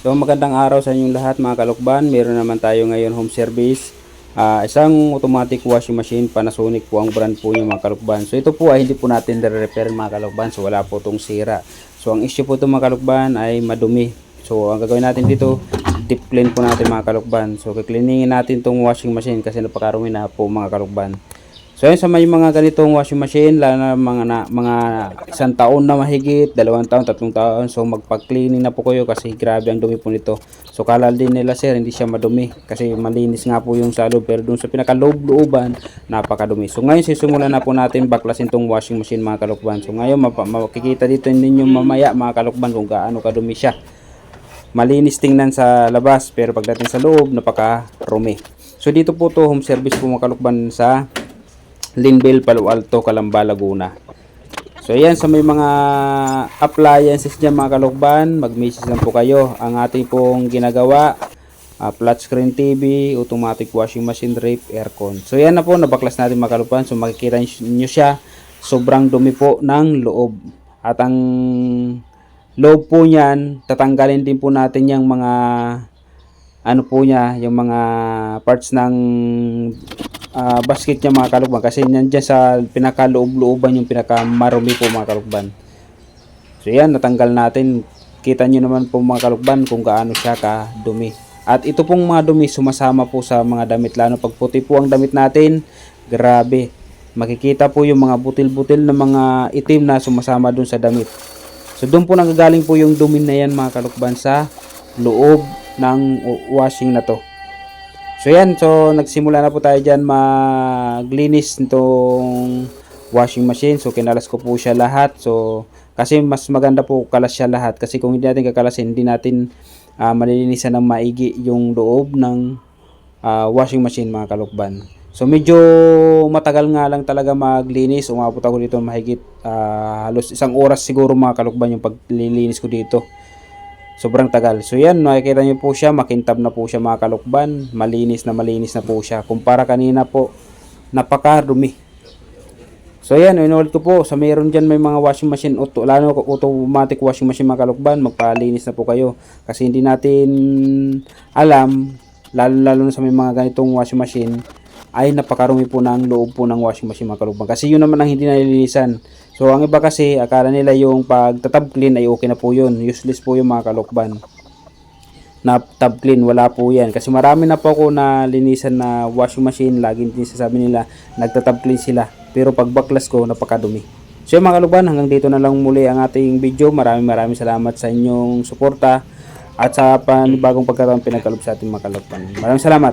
So magandang araw sa inyong lahat mga kalukban. Meron naman tayo ngayon home service. Ah, isang automatic washing machine Panasonic po ang brand po niya mga kalukban. So ito po ay hindi po natin repair mga kalukban. So wala po itong sira. So ang issue po ito mga kalukban ay madumi. So ang gagawin natin dito, deep clean po natin mga kalukban. So kikliningin natin itong washing machine kasi napakarumi na po mga kalukban. So yun sa may mga ganitong washing machine, lalo na mga, na, mga isang taon na mahigit, dalawang taon, tatlong taon. So magpa-cleaning na po kayo kasi grabe ang dumi po nito. So kalal din nila sir, hindi siya madumi kasi malinis nga po yung sa loob. Pero dun sa pinaka-loob-looban, napakadumi. So ngayon sisimulan na po natin baklasin tong washing machine mga kalukban. So ngayon makikita dito ninyo mamaya mga kalukban kung gaano kadumi siya. Malinis tingnan sa labas pero pagdating sa loob, napaka-rumi. So dito po to home service po mga kalukban sa Linville, Palo Alto, Calamba, Laguna. So ayan sa may mga appliances dyan mga kalukban, mag-message lang po kayo. Ang ating pong ginagawa, ah, flat screen TV, automatic washing machine, drape, aircon. So yan na po, nabaklas natin mga kalukban. So makikita nyo siya, sobrang dumi po ng loob. At ang loob po niyan, tatanggalin din po natin yung mga ano po niya, yung mga parts ng ah, basket niya mga kalugban kasi nandiyan sa pinakaloob-looban yung pinakamarumi po mga kalugban. So yan, natanggal natin. Kita nyo naman po mga kalugban kung gaano siya kadumi. At ito pong mga dumi sumasama po sa mga damit. Lalo pag puti po ang damit natin, grabe. Makikita po yung mga butil-butil na mga itim na sumasama dun sa damit. So doon po nanggagaling po yung dumi na yan mga kalukban sa loob ng washing na to. So yan, so nagsimula na po tayo dyan maglinis nitong washing machine. So kinalas ko po siya lahat. So kasi mas maganda po kalas siya lahat. Kasi kung hindi natin kakalasin, hindi natin ah, malilinisan ng maigi yung loob ng ah, washing machine mga kalukban. So medyo matagal nga lang talaga maglinis. Umabot ako dito mahigit ah, halos isang oras siguro mga kalukban yung paglilinis ko dito. Sobrang tagal. So yan, nakikita niyo po siya, makintab na po siya mga kalukban. Malinis na malinis na po siya. Kumpara kanina po, napakarumi. So yan, inulit ko po, sa meron dyan may mga washing machine, auto, lalo automatic washing machine mga kalukban, magpalinis na po kayo. Kasi hindi natin alam, lalo lalo na sa may mga ganitong washing machine, ay napakarumi po ng loob po ng washing machine mga kalukban. Kasi yun naman ang hindi nalilinisan. So ang iba kasi akala nila yung pag tab clean ay okay na po yun. Useless po yung mga kalukban. Na tab clean wala po yan. Kasi marami na po ako na linisan na washing machine. Lagi din sasabi nila nagtatab clean sila. Pero pag baklas ko napakadumi. So yung mga kalukban hanggang dito na lang muli ang ating video. Maraming maraming salamat sa inyong suporta. At sa panibagong pagkataon pinagkalob sa ating mga kalukban. Maraming salamat.